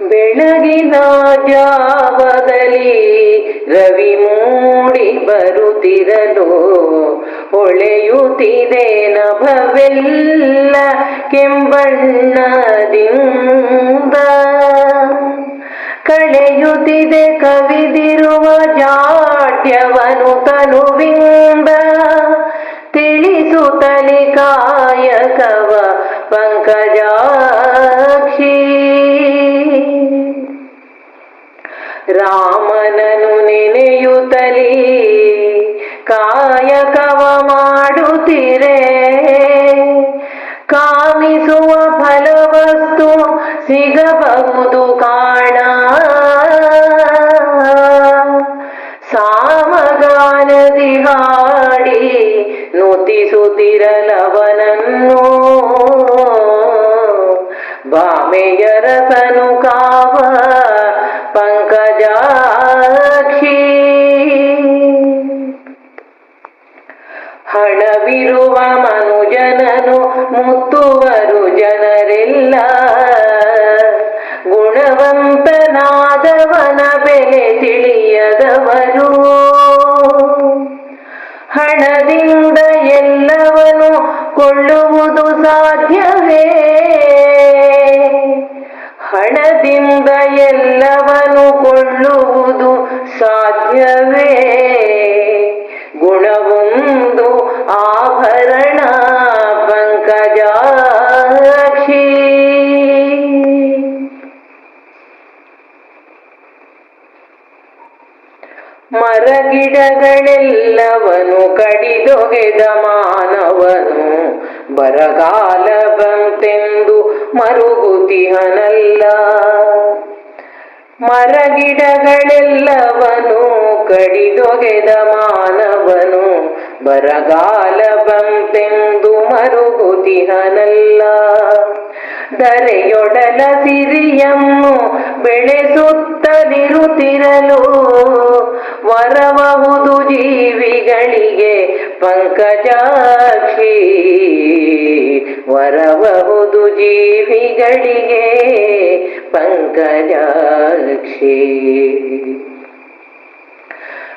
ಬೆಳಗಿನ ಜಾವದಲ್ಲಿ ರವಿ ಮೂಡಿ ಬರುತ್ತಿರಲು ಹೊಳೆಯುತ್ತಿದೆ ನಭವೆಲ್ಲ ಕೆಂಬಣ್ಣದಿಂದ. ಕಳೆಯುತ್ತಿದೆ ಕವಿದಿರುವ ಜಾಟ್ಯವನು ತನುವಿಂದ. ತಿಳಿಸುತ್ತಲಿ ಕಾಯಕವ ಪಂಕಜಾಕ್ಷಿ ರಾಮನನು ನೆನೆಯುತ್ತಲಿ ಕಾಯಕವ ಮಾಡುತ್ತಿರೆ. ಕಾಮಿಸುವ ಫಲವಸ್ತು ಸಿಗಬಹುದು ಕಾಣ. ಸಾಮಗಾನದಿ ಹಾಡಿ ನುತಿಸುತ್ತಿರಲವನನ್ನು. ಬಾಮೆಯರಸನು ಕಾವ ಹಣವಿರುವ ಮನುಜನನು ಮುತ್ತುವರು ಜನರೆಲ್ಲ. ಗುಣವಂತನಾದವನ ಬೆಲೆ ತಿಳಿಯದವರು. ಹಣದಿಂದ ಎಲ್ಲವನು ಕೊಳ್ಳುವುದು ಸಾಧ್ಯವೇ? ಹಣದಿಂದ ಎಲ್ಲವನು ಕೊಳ್ಳುವುದು ಸಾಧ್ಯವೇ? ಮರಗಿಡಗಳೆಲ್ಲವನು ಕಡಿದೊಗೆದ ಮಾನವನು. ಬರಗಾಲ ಬಂತೆಂದು ಮರುಗುತಿಹನಲ್ಲ ಮರಗಿಡಗಳೆಲ್ಲವನು ಕಡಿದೊಗೆದ ಮಾನವನು. ಬರಗಾಲ ಬಂತೆಂದು ಮರುಗುತಿಹನಲ್ಲ ದರೆಯೊಡಲ ಸಿರಿಯನ್ನು ಬೆಳೆಸುತ್ತಲಿರುತ್ತಿರಲು ಪಂಕಜಾಕ್ಷಿ ವರಬಹುದು ಜೀವಿಗಳಿಗೆ ಪಂಕಜಾಕ್ಷಿ.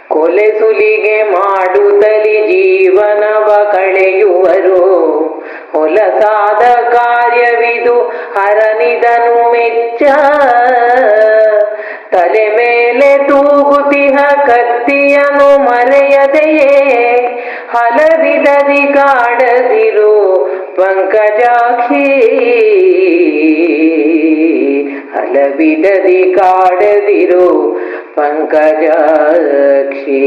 ಕೊಲೆ ಸುಲಿಗೆ ಮಾಡುತ್ತಲಿ ಜೀವನವ ಕಳೆಯುವರು. ಹೊಲಸಾದ ಕಾರ್ಯವಿದು ಹರನಿದನು ಮೆಚ್ಚ. ತಲೆ ಮೇಲೆ ತೂಗುತಿಹ ಕತ್ತಿಯನು ಮರೆಯದೆಯೇ? ಹಲವಿದದಿ ಕಾಡದಿರು ಪಂಕಜಾಕ್ಷಿ ಹಲವಿದದಿ ಕಾಡದಿರು ಪಂಕಜಾಕ್ಷಿ